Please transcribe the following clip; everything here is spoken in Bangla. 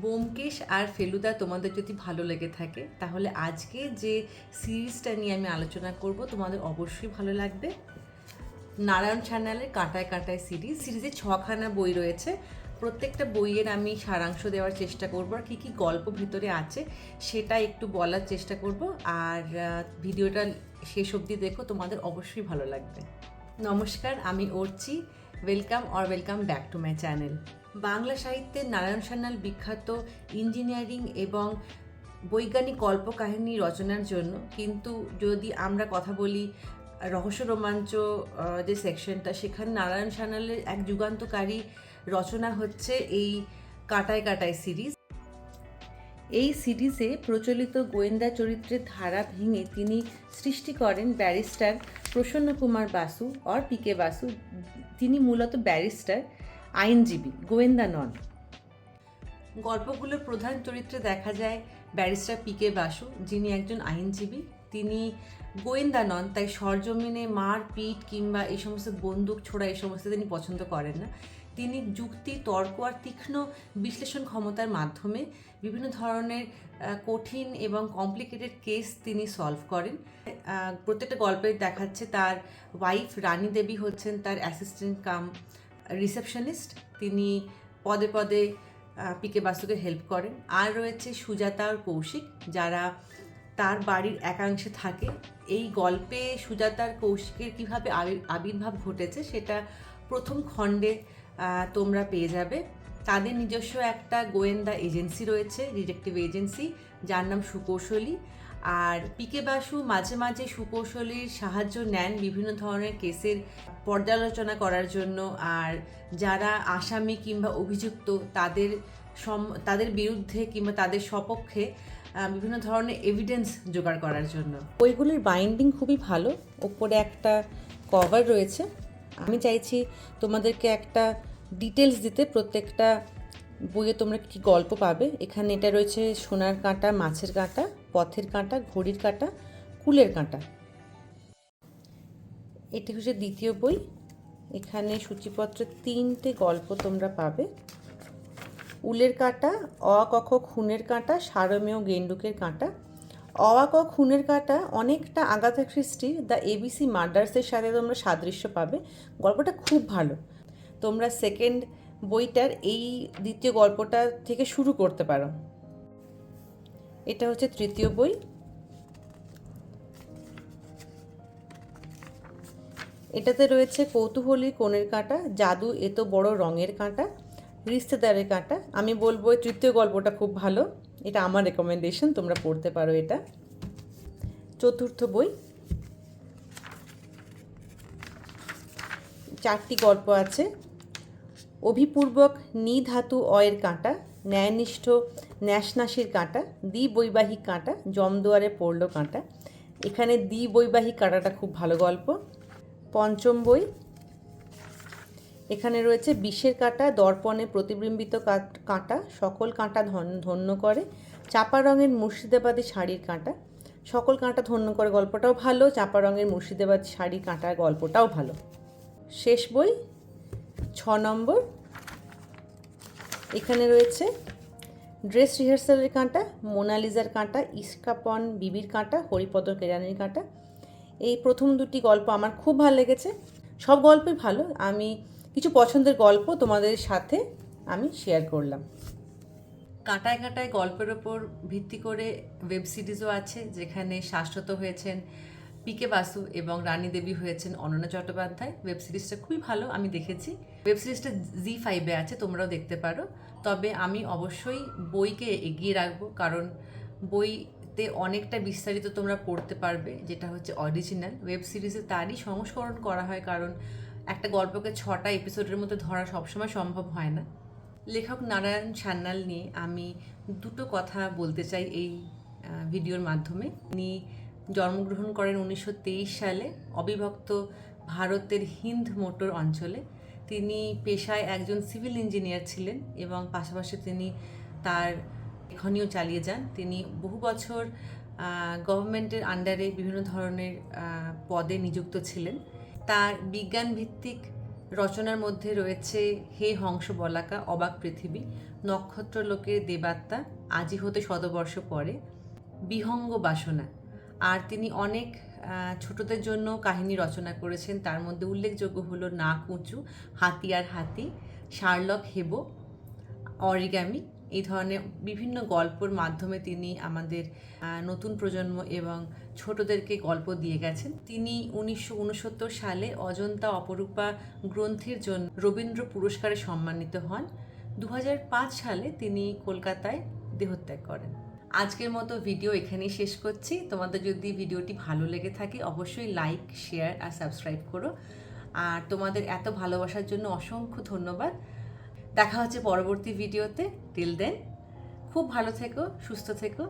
বোমকেশ আর ফেলুদা, তোমাদের যদি ভালো লেগে থাকে, তাহলে আজকে যে সিরিজটা নিয়ে আমি আলোচনা করব, তোমাদের অবশ্যই ভালো লাগবে। নারায়ণ চ্যানেলের কাঁটায় কাঁটায় সিরিজ। সিরিজে ছখানা বই রয়েছে। প্রত্যেকটা বইয়ের আমি সারাংশ দেওয়ার চেষ্টা করব, আর কী কী গল্প ভিতরে আছে সেটা একটু বলার চেষ্টা করব। আর ভিডিওটা শেষ অবধি দেখো, তোমাদের অবশ্যই ভালো লাগবে। নমস্কার, আমি Archi. Welcome or welcome back to my channel Bangla সাহিত্যের নারায়ণ সান্যাল বিখ্যাত ইঞ্জিনিয়ারিং এবং বৈজ্ঞানিক কল্পকাহিনী রচনার জন্য। কিন্তু যদি আমরা কথা বলি রহস্য রোমাঞ্চ যে সেকশনটা, সেখানে নারায়ণ সান্যালের এক যুগান্তকারী রচনা হচ্ছে এই কাটায় কাটায় সিরিজ। এই সিরিজে প্রচলিত গোয়েন্দা চরিত্রের ধারা ভেঙে তিনি সৃষ্টি করেন barrister Prasanna Kumar Basu, or P K Basu. তিনি মূলত ব্যারিস্টার। আইনজীবী গোয়েন্দা নন। গল্পগুলোর প্রধান চরিত্রে দেখা যায় ব্যারিস্টার পি কে বাসু, যিনি একজন আইনজীবী। তিনি গোয়েন্দা নন, তাই সরজমিনে মার পিট কিংবা এই সমস্ত বন্দুক ছোড়া এই সমস্ত তিনি পছন্দ করেন না। তিনি যুক্তি, তর্ক আর তীক্ষ্ণ বিশ্লেষণ ক্ষমতার মাধ্যমে বিভিন্ন ধরনের কঠিন এবং কমপ্লিকেটেড কেস তিনি সলভ করেন। প্রত্যেকটা গল্পে দেখাচ্ছে তার ওয়াইফ রানী দেবী হচ্ছেন তার অ্যাসিস্ট্যান্ট কাম রিসেপশনিস্ট তিনি পদে পদে পিকে বাসুকে হেল্প করেন। আর রয়েছে সুজাতা আর কৌশিক, যারা তার বাড়ির একাংশে থাকে। এই গল্পে সুজাতার কৌশিকের কীভাবে আবির- আবির্ভাব ঘটেছে, সেটা প্রথম খণ্ডে তোমরা পেয়ে যাবে। তাদের নিজস্ব একটা গোয়েন্দা এজেন্সি রয়েছে ডিটেকটিভ এজেন্সি যার নাম সুকৌশলী। আর পিকে বাসু মাঝে মাঝে সুকৌশলীর সাহায্য নেন বিভিন্ন ধরনের কেসের পর্যালোচনা করার জন্য। আর যারা আসামি কিংবা অভিযুক্ত, তাদের সম, তাদের বিরুদ্ধে কিংবা তাদের সপক্ষে বিভিন্ন ধরনের এভিডেন্স জোগাড় করার জন্য। বইগুলির বাইন্ডিং খুবই ভালো। ওপরে একটা কভার রয়েছে। আমি চাইছি তোমাদেরকে একটা ডিটেলস দিতে প্রত্যেকটা বইয়ে তোমরা কি গল্প পাবে? এখানে এটা রয়েছে সোনার কাঁটা, মাছের কাঁটা, পথের কাঁটা, ঘড়ির কাঁটা, কুলের কাঁটা। এটি হচ্ছে দ্বিতীয় বই। এখানে সূচিপত্রে তিনটে গল্প তোমরা পাবে। উলের কাঁটা অ কখ খুনের কাঁটা, সারমেয় গেন্ডুকের কাঁটা। অ ক খুনের কাঁটা অনেকটা আগাথা খ্রিস্টির দ্য এবিসি মার্ডার্সের সাথে তোমরা সাদৃশ্য পাবে। গল্পটা খুব ভালো। তোমরা সেকেন্ড বইটার এই দ্বিতীয় গল্পটা থেকে শুরু করতে পারো। এটা হচ্ছে তৃতীয় বই। এটাতে রয়েছে কৌতূহলী কোণের কাঁটা, জাদু এত বড় রঙের কাঁটা, রিস্তেদারের কাঁটা। আমি বলব তৃতীয় গল্পটা খুব ভালো। এটা আমার রেকমেন্ডেশন তোমরা পড়তে পারো এটা। চতুর্থ বই। চারটি গল্প আছে। অভিপূর্বক নি ধাতু অয়ের কাঁটা, ন্যায়নিষ্ঠ ন্যাসনাসির কাঁটা দ্বি বৈবাহিক কাঁটা জমদুয়ারে পড়ল কাঁটা। এখানে দ্বি বৈবাহিক কাঁটাটা খুব ভালো গল্প। পঞ্চম বই। এখানে রয়েছে বিষের কাঁটা, দর্পণে প্রতিবিম্বিত কাট- সকল কাঁটা ধন- ধন্য করে। চাপা রঙের মুর্শিদাবাদী শাড়ির কাঁটা। সকল কাঁটা ধন্য করে গল্পটাও ভালো, চাপা রঙের মুর্শিদাবাদ শাড়ির কাঁটার গল্পটাও ভালো। শেষ বই। ছ নম্বর। এখানে রয়েছে ড্রেস রিহার্সালের কাঁটা, মোনালিজার কাঁটা, ইস্কাপন, বিবির কাঁটা হরিপদ কেরানির কাঁটা। এই প্রথম দুটি গল্প আমার খুব ভালো লেগেছে। সব গল্পই ভালো। আমি কিছু পছন্দের গল্প তোমাদের সাথে আমি শেয়ার করলাম। কাঁটায় কাঁটায় গল্পের ওপর ভিত্তি করে ওয়েব সিরিজও আছে, যেখানে শাশ্বত হয়েছেন পিকে বাসু এবং রানী দেবী হয়েছেন অনন্যা চট্টোপাধ্যায়। ওয়েব সিরিজটা খুবই ভালো, আমি দেখেছি। ওয়েব সিরিজটা জি ফাইভে আছে, তোমরাও দেখতে পারো। তবে আমি অবশ্যই বইকে এগিয়ে রাখব, কারণ বইতে অনেকটা বিস্তারিত তোমরা পড়তে পারবে, যেটা হচ্ছে অরিজিনাল ওয়েব সিরিজে তারই সংস্করণ করা হয়, কারণ একটা গল্পকে ছটা এপিসোডের মধ্যে ধরা সবসময় সম্ভব হয় না। লেখক নারায়ণ সান্যাল নিয়ে আমি দুটো কথা বলতে চাই এই ভিডিওর মাধ্যমে। তিনি জন্মগ্রহণ করেন উনিশশো তেইশ সালে, অবিভক্ত ভারতের হিন্দ মোটর অঞ্চলে। তিনি পেশায় একজন সিভিল ইঞ্জিনিয়ার ছিলেন এবং পাশাপাশি তিনি তার লেখনীও চালিয়ে যান। তিনি বহু বছর গভর্নমেন্টের আন্ডারে বিভিন্ন ধরনের পদে নিযুক্ত ছিলেন। তার বিজ্ঞান ভিত্তিক রচনার মধ্যে রয়েছে হে হংস বলাকা অবাক পৃথিবী নক্ষত্র লোকের দেবাত্মা, আজি হতে শতবর্ষ পরে, বিহঙ্গ বাসনা। আর তিনি অনেক ছোটদের জন্য কাহিনী রচনা করেছেন। তার মধ্যে উল্লেখযোগ্য হলো নাক উঁচু, হাতি আর হাতি, শার্লক হেবো, অরিগামি। এই ধরনের বিভিন্ন গল্পর মাধ্যমে তিনি আমাদের নতুন প্রজন্ম এবং ছোটদেরকে গল্প দিয়ে গেছেন। তিনি উনিশশো উনসত্তর সালে অজন্তা অপরূপা গ্রন্থের জন্য রবীন্দ্র পুরস্কারে সম্মানিত হন। দু হাজার পাঁচ সালে তিনি কলকাতায় দেহত্যাগ করেন। আজকের মতো ভিডিও এখানেই শেষ করছি। তোমাদের যদি ভিডিওটি ভালো লেগে থাকে, অবশ্যই লাইক শেয়ার আর সাবস্ক্রাইব করো। আর তোমাদের এত ভালোবাসার জন্য অসংখ্য ধন্যবাদ। দেখা হচ্ছে পরবর্তী ভিডিওতে টিল দেন খুব ভালো থেকো, সুস্থ থেকো।